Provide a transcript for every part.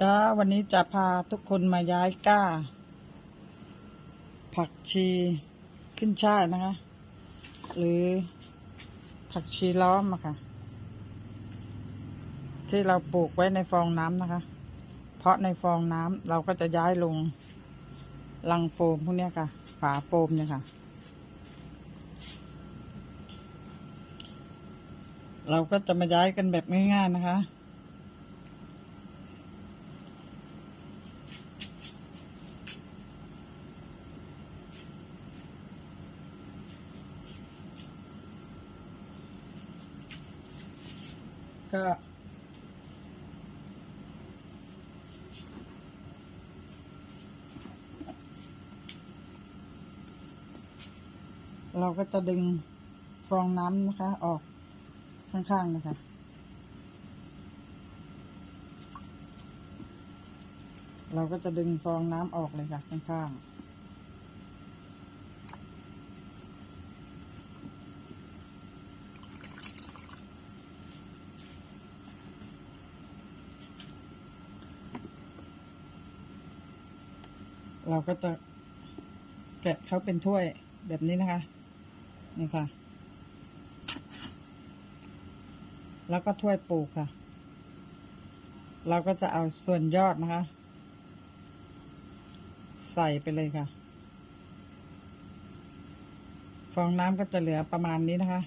จ้าวันนี้จะพาทุกคนมาย้ายก้า ผักชีขึ้นช่ายนะคะ หรือผักชีล้อมอะค่ะ ที่เราปลูกไว้ในฟองน้ำนะคะ เพราะในฟองน้ำเราก็จะย้ายลงลังโฟมพวกนี้ค่ะ ฝาโฟมเนี่ยค่ะ เราก็จะมาย้ายกันแบบง่ายๆนะคะ ก็เราก็จะดึงฟองน้ำนะคะ ออกข้างๆนะคะเราก็จะดึงฟองน้ำออกเลยค่ะข้างๆ เราก็จะแกะเขาเป็นถ้วยแบบนี้นะคะ นี่ค่ะ แล้วก็ถ้วยปลูกค่ะ เราก็จะเอาส่วนยอดนะคะ ใส่ไปเลยค่ะ ฟองน้ำก็จะเหลือประมาณนี้นะคะ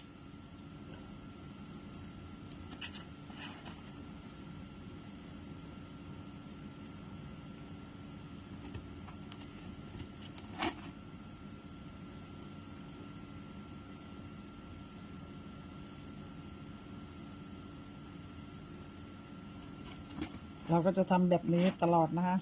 เราก็จะทำแบบนี้ตลอดนะคะ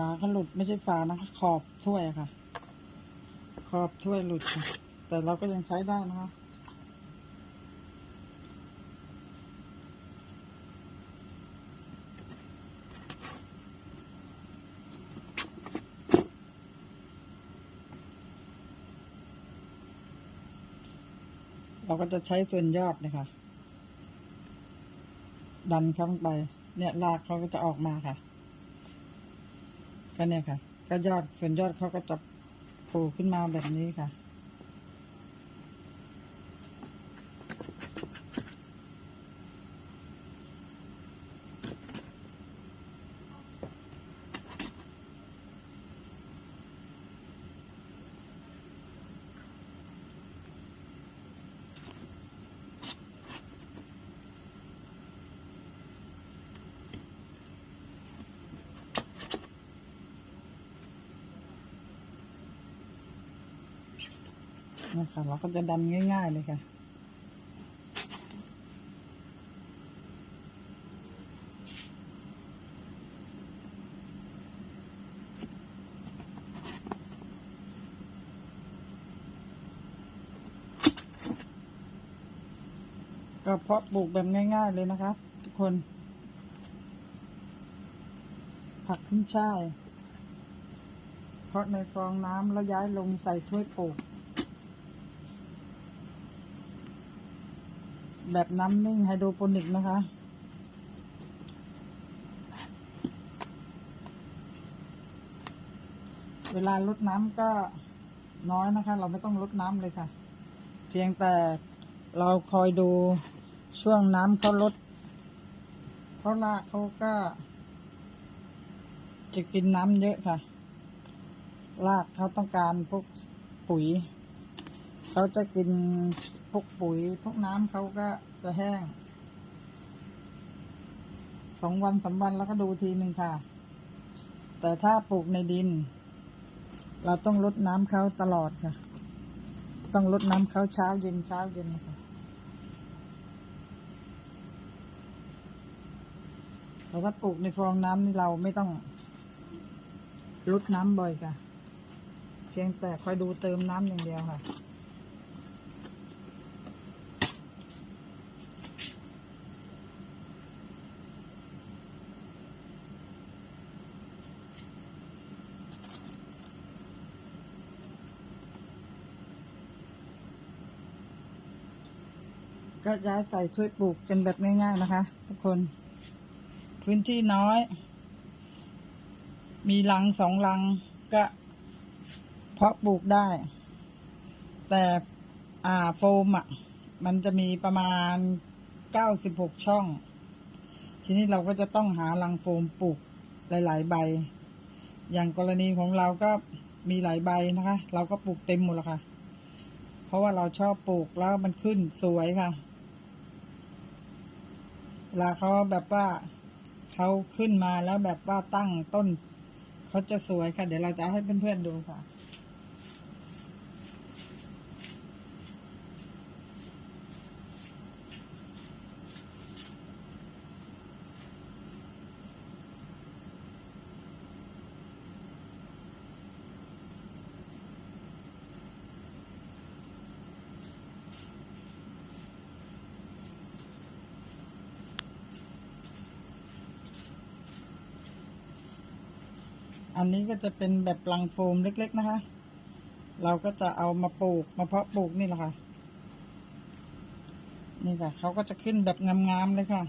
าก็หลุดไม่ใช่ฝานะคะขอบถ้วยอะค่ะ ขอบถ้วยหลุดค่ะแต่เราก็ยังใช้ได้นะคะเราก็จะใช้ส่วนยอดนะคะ ดันเข้าไป เนี่ยรากเขาก็จะออกมาค่ะ ก็เนี่ยค่ะ ก็ยอดส่วนยอดเขาก็จะโผล่ขึ้นมาแบบนี้ค่ะ นะคะเราก็จะดันง่าย ๆ เลยค่ะ ก็เพาะปลูกแบบง่าย ๆ เลยนะคะ ทุกคน ผักขึ้นช่ายเพราะในฟองน้ำแล้วย้ายลงใส่ถ้วยปลูก แบบน้ำนิ่งไฮโดรโปนิกนะคะ เวลาลดน้ำก็น้อยนะคะ เราไม่ต้องลดน้ำเลยค่ะ เพียงแต่เราคอยดูช่วงน้ำเขาลดเพราะรากเขาก็ จะกินน้ำเยอะค่ะ รากเขาต้องการพวกปุ๋ย เขาจะกิน พวกปุ๋ย พวกน้ำเขาก็จะแห้ง สองวันสาวันแล้วก็ดูทีหนึ่งค่ะ แต่ถ้าปลูกในดิน เราต้องลดน้ำเขาตลอดค่ะ ต้องลดน้ำเขาเช้าเย็นเช้าเย็นค่ะแต่ว่าปลูกในฟองน้ำนี่เราไม่ต้องลดน้ำบ่อยค่ะ เพียงแต่คอยดูเติมน้ำอย่างเดียวค่ะ ก็ย้ายใส่ถ้วยปลูกกันแบบง่ายๆนะคะ ทุกคน พื้นที่น้อย มีลังสองลังก็ เพาะปลูกได้ แต่อ่าโฟมอะ มันจะมีประมาณเก้าสิบหกช่อง ทีนี้เราก็จะต้องหาลังโฟมปลูกหลาย ๆ ใบ อย่างกรณีของเราก็มีหลายใบนะคะ เราก็ปลูกเต็มหมดแล้วค่ะ เพราะว่าเราชอบปลูกแล้วมันขึ้นสวยค่ะ เวลาเขาแบบว่าเขาขึ้นมาแล้วแบบว่าตั้งต้นเขาจะสวยค่ะ เดี๋ยวเราจะให้เพื่อนๆดูค่ะ อันนี้ก็จะเป็นแบบลังโฟมเล็ก ๆ นะคะ เราก็จะเอามาปลูกมาเพาะปลูกนี่แหละค่ะ นี่ค่ะเขาก็จะขึ้นแบบงามๆเลยค่ะ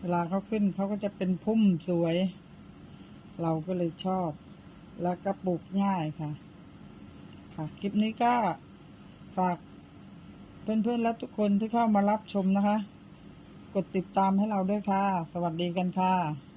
เวลาเขาขึ้นเขาก็จะเป็นพุ่มสวย เราก็เลยชอบ แล้วก็ปลูกง่ายค่ะ ค่ะคลิปนี้ก็ฝากเพื่อนๆและทุกคนที่เข้ามารับชมนะคะ กดติดตามให้เราด้วยค่ะ สวัสดีกันค่ะ